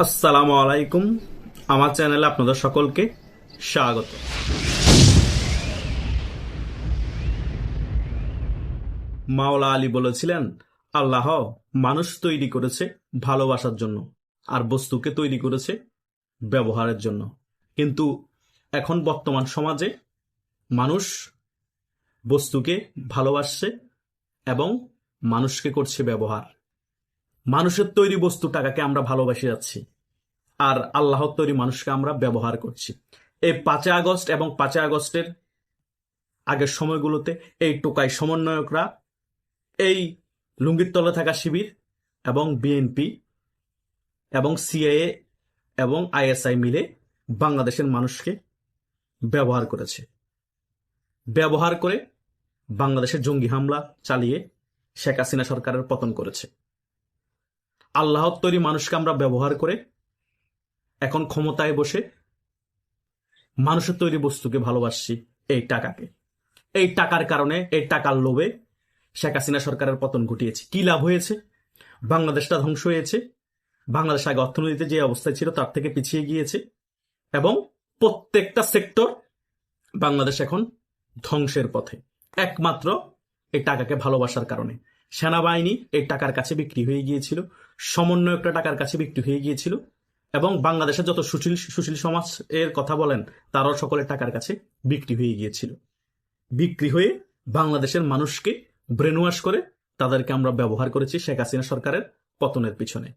আসসালামু আলাইকুম। আমার চ্যানেলে আপনাদের সকলকে স্বাগত। মাওলা আলী বলেছিলেন, আল্লাহ মানুষ তৈরি করেছে ভালোবাসার জন্য আর বস্তুকে তৈরি করেছে ব্যবহারের জন্য। কিন্তু এখন বর্তমান সমাজে মানুষ বস্তুকে ভালোবাসছে এবং মানুষকে করছে ব্যবহার। মানুষের তৈরি বস্তু টাকাকে আমরা ভালোবাসে যাচ্ছি। আর আল্লাহর তৈরি মানুষকে আমরা ব্যবহার করছি। এই পাঁচই আগস্ট এবং পাঁচই আগস্টের আগের সময়গুলোতে এই টোকাই সমন্বয়করা, এই লুঙ্গির তলে থাকা শিবির এবং বিএনপি এবং সিআইএ এবং আইএসআই মিলে বাংলাদেশের মানুষকে ব্যবহার করেছে। ব্যবহার করে বাংলাদেশের জঙ্গি হামলা চালিয়ে শেখ হাসিনা সরকারের পতন করেছে। আল্লাহর তৈরি মানুষকে আমরা ব্যবহার করে এখন ক্ষমতায় বসে মানুষের তৈরি বস্তুকে ভালোবাসছি এই টাকাকে। এই টাকার কারণে, এই টাকার লোভে শেখ হাসিনা সরকারের পতন ঘটিয়েছে। কি লাভ হয়েছে? বাংলাদেশটা ধ্বংস হয়েছে। বাংলাদেশ আগে অর্থনীতিতে যে অবস্থায় ছিল তার থেকে পিছিয়ে গিয়েছে। এবং প্রত্যেকটা সেক্টর বাংলাদেশ এখন ধ্বংসের পথে। একমাত্র এই টাকাকে ভালোবাসার কারণে। সেনাবাহিনী এই টাকার কাছে বিক্রি হয়ে গিয়েছিল। সমন্বয়কটা টাকার কাছে বিক্রি হয়ে গিয়েছিল এবং বাংলাদেশের যত সুশীল সুশীল সমাজ এর কথা বলেন, তারাও সকলের টাকার কাছে বিক্রি হয়ে গিয়েছিল। বিক্রি হয়ে বাংলাদেশের মানুষকে ব্রেন ওয়াশ করে তাদেরকে আমরা ব্যবহার করেছি শেখ হাসিনা সরকারের পতনের পিছনে।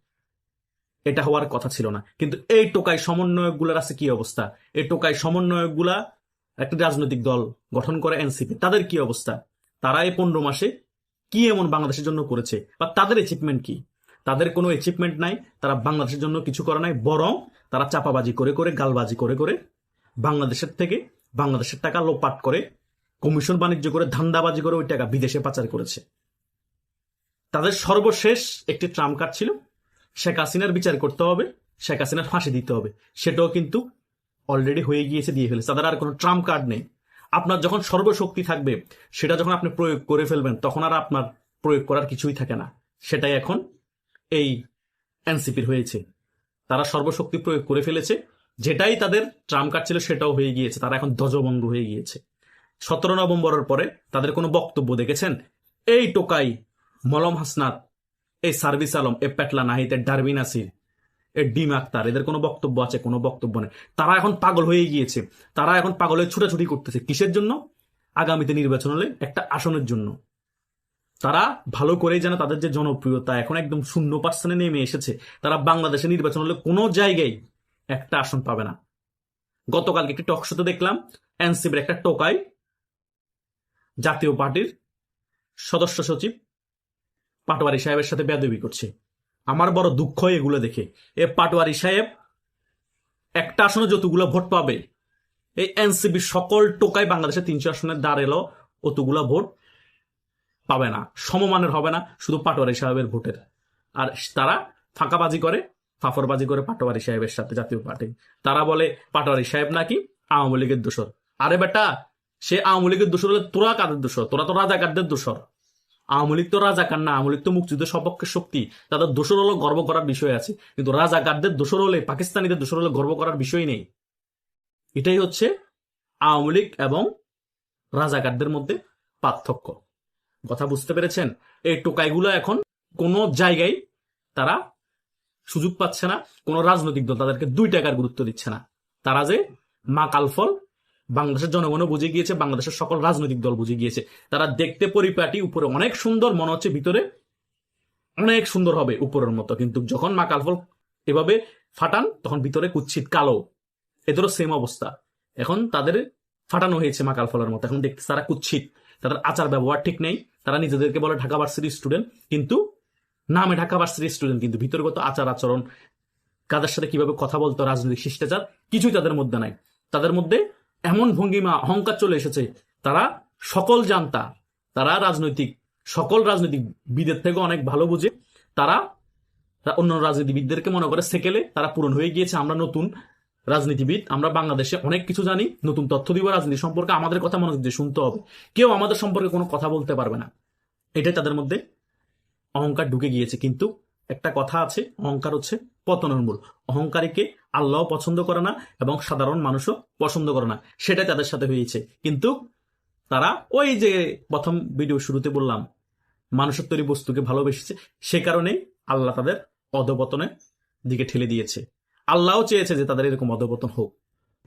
এটা হওয়ার কথা ছিল না। কিন্তু এই টোকাই সমন্বয়কগুলোর আছে কি অবস্থা? এই টোকাই সমন্বয়কগুলা একটা রাজনৈতিক দল গঠন করে এনসিপি। তাদের কি অবস্থা? তারা এই পনেরো মাসে কি এমন বাংলাদেশের জন্য করেছে? বা তাদের অ্যাচিভমেন্ট কি? তাদের কোনো অ্যাচিভমেন্ট নাই, তারা বাংলাদেশের জন্য কিছু করে নাই, বরং তারা চাপাবাজি করে করে, গালবাজি করে করে বাংলাদেশের থেকে বাংলাদেশের টাকা লোপাট করে কমিশন বাণিজ্য করে, ধান্দাবাজি করে ওই টাকা বিদেশে পাচার করেছে। তাদের সর্বশেষ একটি ট্রাম কার্ড ছিল, শেখ হাসিনার বিচার করতে হবে, শেখ হাসিনার ফাঁসি দিতে হবে। সেটাও কিন্তু অলরেডি হয়ে গিয়েছে, দিয়ে ফেলেছে। তাদের আর কোনো ট্রাম কার্ড নেই। আপনার যখন সর্বশক্তি থাকবে, সেটা যখন আপনি প্রয়োগ করে ফেলবেন, তখন আর আপনার প্রয়োগ করার কিছুই থাকে না। সেটাই এখন এই এনসিপির হয়েছে। তারা সর্বশক্তি প্রয়োগ করে ফেলেছে। যেটাই তাদের ট্রাম কার্ড ছিল সেটাও হয়ে গিয়েছে। তারা এখন ধ্বজভঙ্গ হয়ে গিয়েছে। সতেরো নভেম্বরের পরে তাদের কোনো বক্তব্য দেখেছেন? এই টোকাই মলম হাসনাত, এই সার্ভিস আলম এ পেটলা নাহিদ এ ডারবিন আসির এ ডিম আক্তার, এদের কোনো বক্তব্য আছে? কোনো বক্তব্য নেই। তারা এখন পাগল হয়ে গিয়েছে। তারা এখন পাগল হয়ে ছুটাছুটি করতেছে। কিসের জন্য? আগামীতে নির্বাচন হলে একটা আসনের জন্য। তারা ভালো করেই জানে তাদের যে জনপ্রিয়তা এখন একদম শূন্য পার্সেন্টে নেমে এসেছে, তারা বাংলাদেশে নির্বাচন হলে কোনো জায়গায় একটা আসন পাবে না। গতকালকে একটি টক শোতে দেখলাম, এনসিপির একটা টোকাই, জাতীয় পার্টির সদস্য সচিব পাটোয়ারি সাহেবের সাথে বেদবি করছে। আমার বড় দুঃখ এগুলো দেখে। এ পাটোয়ারি সাহেব একটা আসনে যতগুলো ভোট পাবে, এই এনসিবি সকল টোকাই বাংলাদেশে তিনশো আসনের দাঁড় এলো অতগুলো ভোট। পাবে না, সমমানের হবে না, শুধু পাটোয়ারি সাহেবের ভোটের। আর তারা ফাঁকাবাজি করে, ফাফরবাজি করে পাটোয়ারি সাহেবের সাথে জাতীয় পার্টি। তারা বলে, পাটোয়ারি সাহেব নাকি আওয়ামী লীগের দোষর? আরে বেটা, সে আওয়ামী লীগের দোষর হলে তোরা কাদের দোষর? তোরা তো রাজাকারদের দোষর। আওয়ামী লীগ তো রাজাকার না, আওয়ামী লীগ তো মুক্তিযুদ্ধের সপক্ষে শক্তি। তাদের দোষর হলো গর্ব করার বিষয় আছে। কিন্তু রাজাকারদের দোষর হলে, পাকিস্তানিদের দোষর হলে গর্ব করার বিষয় নেই। এটাই হচ্ছে আওয়ামী লীগ এবং রাজাকারদের মধ্যে পার্থক্য। কথা বুঝতে পেরেছেন? এই টোকাইগুলো এখন কোনো জায়গায় তারা সুযোগ পাচ্ছে না, কোনো রাজনৈতিক দল তাদেরকে দুই টাকার গুরুত্ব দিচ্ছে না। তারা যে মা কালফল বাংলাদেশের জনগণও বুঝে গিয়েছে, বাংলাদেশের সকল রাজনৈতিক দল বুঝে গিয়েছে। তারা দেখতে পরিপাটি, উপরে অনেক সুন্দর, মনে হচ্ছে ভিতরে অনেক সুন্দর হবে উপরের মতো। কিন্তু যখন মা কালফল এভাবে ফাটান, তখন ভিতরে কুচ্ছিত কালো। এদেরও সেম অবস্থা। এখন তাদের ফাটানো হয়েছে মা কালফলের মতো। এখন দেখতে তারা কুচ্ছিত তাদের আচার ব্যবহার ঠিক নেই। তারা নিজেদেরকে বলে ঢাকা ভার্সিটির স্টুডেন্ট কিন্তু নামে ঢাকা ভার্সিটির স্টুডেন্ট কিন্তু ভিতরগত আচার আচরণ, কাদের সাথে কীভাবে কথা বলতো, রাজনৈতিক শিষ্টাচার, কিছুই তাদের মধ্যে নাই। তাদের মধ্যে এমন ভঙ্গিমা, অহংকার চলে এসেছে, তারা সকল জানতা, তারা রাজনৈতিক, সকল রাজনৈতিক বিদের থেকে অনেক ভালো বুঝে, তারা অন্য রাজনীতিবিদদেরকে মনে করে সেকেলে তারা পূরণ হয়ে গিয়েছে, আমরা নতুন রাজনীতিবিদ, আমরা বাংলাদেশে অনেক কিছু জানি, নতুন তথ্য দিব, রাজনীতি সম্পর্কে আমাদের কথা মনোযোগ দিয়ে শুনতে হবে। কেউ আমাদের সম্পর্কে কোনো কথা বলতে পারবে না। এটাই তাদের মধ্যে অহংকার ঢুকে গিয়েছে। কিন্তু একটা কথা আছে, অহংকার হচ্ছে পতনের মূল। অহংকারীকে আল্লাহ পছন্দ করে না এবং সাধারণ মানুষও পছন্দ করে না। সেটাই তাদের সাথে হয়েছে। কিন্তু তারা ওই যে প্রথম ভিডিও শুরুতে বললাম, মানুষের তৈরি বস্তুকে ভালোবেসেছে, সে কারণেই আল্লাহ তাদের অধপতনের দিকে ঠেলে দিয়েছে। আল্লাহও চেয়েছে যে তাদের এরকম অধপতন হোক।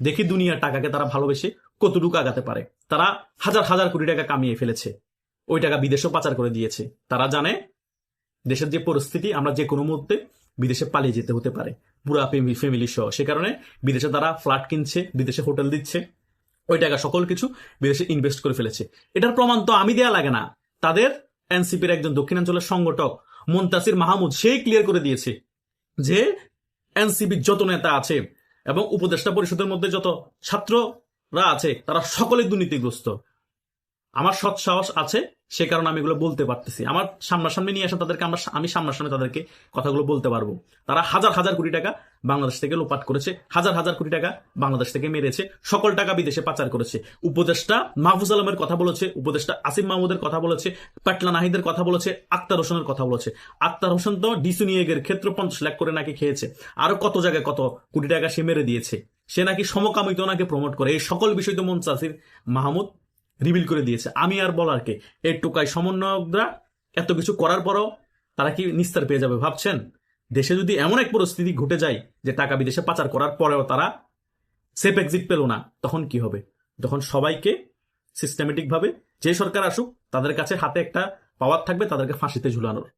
দেখি দুনিয়ার টাকাকে তারা ভালোবেসে কতটুকু আগাতে পারে। তারা হাজার হাজার কোটি টাকা কামিয়ে ফেলেছে। ওই টাকা বিদেশেও পাচার করে দিয়েছে। তারা জানে দেশের যে পরিস্থিতি, আমরা যে কোনো মুহূর্তে বিদেশে পালিয়ে যেতে হতে পারে। পুরা ফ্যামিলি সহ। সে কারণে বিদেশে তারা ফ্ল্যাট কিনছে, বিদেশে হোটেল দিচ্ছে। ওই টাকা সকল কিছু বিদেশে ইনভেস্ট করে ফেলেছে। এটার প্রমাণ তো আমি দেয়া লাগে না। তাদের এনসিপির একজন দক্ষিণাঞ্চলের সংগঠক মুন্তাসির মাহমুদ সেই ক্লিয়ার করে দিয়েছে যে এনসিপির যত নেতা আছে এবং উপদেষ্টা পরিষদের মধ্যে যত ছাত্ররা আছে তারা সকলে দুর্নীতিগ্রস্ত। আমার সৎ সাহস আছে, সে কারণে আমি এগুলো বলতে পারতেছি। আমার সামনাসামনি নিয়ে আসা তাদেরকে আমরা, আমি সামনাসামনি তাদেরকে কথাগুলো বলতে পারব। তারা হাজার হাজার কোটি টাকা বাংলাদেশ থেকে লোপাট করেছে, হাজার হাজার কোটি টাকা বাংলাদেশ থেকে মেরেছে, সকল টাকা বিদেশে পাচার করেছে। উপদেষ্টা মাহফুজ আলমের কথা বলেছে, উপদেষ্টা আসিম মাহমুদের কথা বলেছে, পাটলা নাহিদের কথা বলেছে, আক্তার হোসেনের কথা বলেছে। আক্তার হোসেন তো ডিসু নিয়োগের ক্ষেত্রে পঞ্চাশ লাখ করে নাকি খেয়েছে। আরও কত জায়গায় কত কোটি টাকা সে মেরে দিয়েছে। সে নাকি সমকামিত নাকি প্রমোট করে। এই সকল বিষয় তো মনসাসির মাহমুদ রিভিল করে দিয়েছে। আমি আর বলার কে এই টোকাই সমন্বয়করা এত কিছু করার পরও তারা কি নিস্তার পেয়ে যাবে ভাবছেন? দেশে যদি এমন এক পরিস্থিতি ঘটে যায় যে টাকা বিদেশে পাচার করার পরেও তারা সেফ এক্সিট পেল না, তখন কি হবে? তখন সবাইকে সিস্টেমেটিক ভাবে যে সরকার আসুক, তাদের কাছে হাতে একটা পাওয়ার থাকবে, তাদেরকে ফাঁসিতে ঝুলানোর।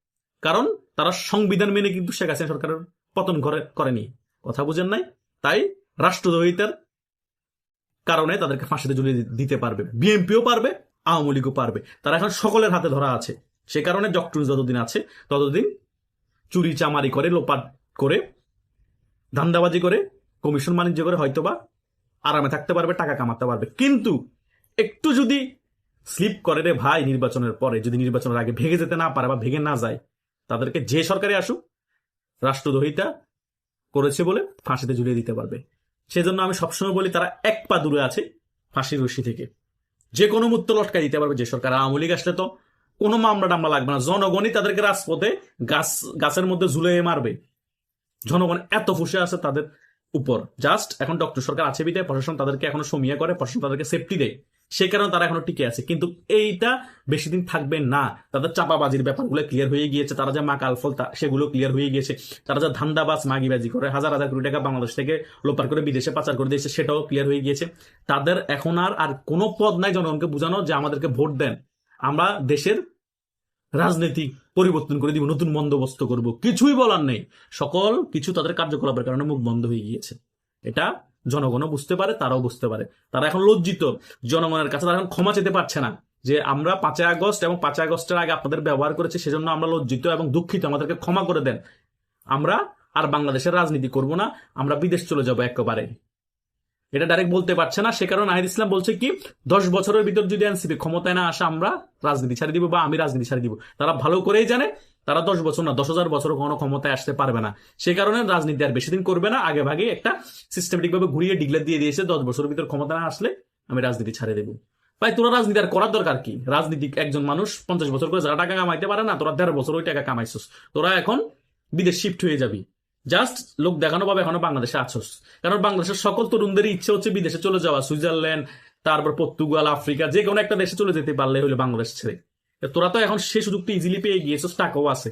কারণ তারা সংবিধান মেনে কিন্তু শেখ হাসিনা সরকারের পতন করে করেনি। কথা বুঝেন নাই? তাই রাষ্ট্রদ্রোহিতার কারণে তাদেরকে ফাঁসিতে ঝুলিয়ে দিতে পারবে। বিএনপিও পারবে, আওয়ামী লীগও পারবে। তারা এখন সকলের হাতে ধরা আছে। সে কারণে ডক্টর যতদিন আছে, ততদিন চুরি চামারি করে, লোপাট করে, ধান্দাবাজি করে, কমিশন বাণিজ্য করে, হয়তোবা আরামে থাকতে পারবে, টাকা কামাতে পারবে। কিন্তু একটু যদি স্লিপ করে রে ভাই নির্বাচনের পরে, যদি নির্বাচনের আগে ভেঙে যেতে না পারে বা ভেঙে না যায়, তাদেরকে যে সরকারে আসুক, রাষ্ট্রদ্রোহিতা করেছে বলে ফাঁসিতে ঝুলিয়ে দিতে পারবে। সেজন্য আমি সবসময় বলি, তারা এক পা দূরে আছে ফাঁসির রশি থেকে। যে কোনো মুহূর্ত লটকাই দিতে পারবে, যে সরকার আওয়ামী লীগ আসলে তো কোনো মামলা টামলা লাগবে না। জনগণই তাদেরকে রাজপথে গাছ, গাছের মধ্যে ঝুলে মারবে। জনগণ এত ফুসে আছে তাদের উপর। জাস্ট এখন ডক্টর সরকার আছে বিদায়, প্রশাসন তাদেরকে এখনও সমিয়া করে, প্রশাসন তাদেরকে সেফটি দেয়। সেই কারণে তারা এখনও টিকে আছে। কিন্তু এইটা বেশি দিন থাকবে না। তাদের চাপাবাজির ব্যাপারগুলো ক্লিয়ার হয়ে গিয়েছে। তারা যা মা কালফল সেগুলো ক্লিয়ার হয়ে গিয়েছে। তারা যা ধান্দাবাজ মাগিবাজি করে, হাজার হাজার কোটি টাকা বাংলাদেশ থেকে লোপার করে বিদেশে পাচার করে দিয়েছে, সেটাও ক্লিয়ার হয়ে গিয়েছে। তাদের এখন আর আর কোনো পদ নাই জনগণকে বোঝানো যে আমাদেরকে ভোট দেন। আমরা দেশের রাজনীতি পরিবর্তন করে দিব, নতুন বন্দোবস্ত করব। কিছুই বলার নেই। সকল কিছু তাদের কার্যকলাপের কারণে মুখ বন্ধ হয়ে গিয়েছে। এটা জনগণও বুঝতে পারে, তারাও বুঝতে পারে। তারা এখন লজ্জিত জনগণের কাছে। তারা এখন ক্ষমা চেতে পারছে না যে আমরা পাঁচই আগস্ট এবং পাঁচই আগস্টের আগে আপনাদের ব্যবহার করেছি, সেজন্য আমরা লজ্জিত এবং দুঃখিত। আমাদেরকে ক্ষমা করে দেন। আমরা আর বাংলাদেশের রাজনীতি করব না, আমরা বিদেশ চলে যাব একেবারে। এটা ডাইরেক্ট বলতে পারছে না। সে কারণে নাহিদ ইসলাম বলছে কি, দশ বছরের ভিতর যদি এনসিপি ক্ষমতায় না আসে, আমরা রাজনীতি ছাড়ি দিব বা আমি রাজনীতি ছাড়ি দিব। তারা ভালো করেই জানে তারা দশ বছর না, দশ হাজার বছর কোনো ক্ষমতায় আসতে পারবে না। সে কারণে রাজনীতি আর বেশি দিন করবে না, আগে ভাগে একটা সিস্টেমেটিক ভাবে ঘুরিয়ে ডিক্লেয়ার দিয়ে দিয়েছে, দশ বছরের ভিতর ক্ষমতা না আসলে আমি রাজনীতি ছাড়ে দেবো। ভাই, তোরা রাজনীতি আর করার দরকার কি? রাজনীতি একজন মানুষ পঞ্চাশ বছর করে যারা টাকা কামাইতে পারে না, তোরা দেড় বছর ওই টাকা কামাইছিস। তোরা এখন বিদেশ শিফট হয়ে যাবি। জাস্ট লোক দেখানো পাবে এখনও বাংলাদেশে আছোস। কারণ বাংলাদেশের সকল তরুণদেরই ইচ্ছে হচ্ছে বিদেশে চলে যাওয়া। সুইজারল্যান্ড, তারপর পর্তুগাল, আফ্রিকা যে কোনো একটা দেশে চলে যেতে পারলে হলো বাংলাদেশ ছেড়ে। তোরা তো এখন সে সুযোগটা ইজিলি পেয়ে গিয়েছিস টাকাও আছে।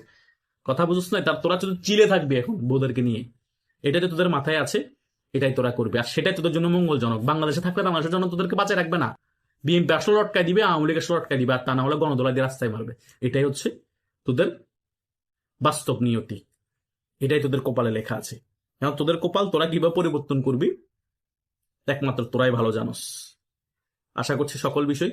কথা বুঝছ না, তার তোরা চিলে থাকবে এখন বউদেরকে নিয়ে। এটাই তো তোদের মাথায় আছে, এটাই তোরা করবে। আর সেটাই তোদের জন্য মঙ্গলজনক। বাংলাদেশে থাকলে বাংলাদেশের জন্য তোদেরকে বাঁচায় রাখবে না। বিএনপি আসলে লটকায় দিবে, আওয়ামী লীগ আসলে লটকায় দিবে, আর তা না হলে গণদোলা দিয়ে রাস্তায় মারবে। এটাই হচ্ছে তোদের বাস্তব নিয়তি। এটাই তোদের কপালে লেখা আছে। এখন তোদের কপাল তোরা কীভাবে পরিবর্তন করবি, একমাত্র তোরাই ভালো জানোস। আশা করছি সকল বিষয়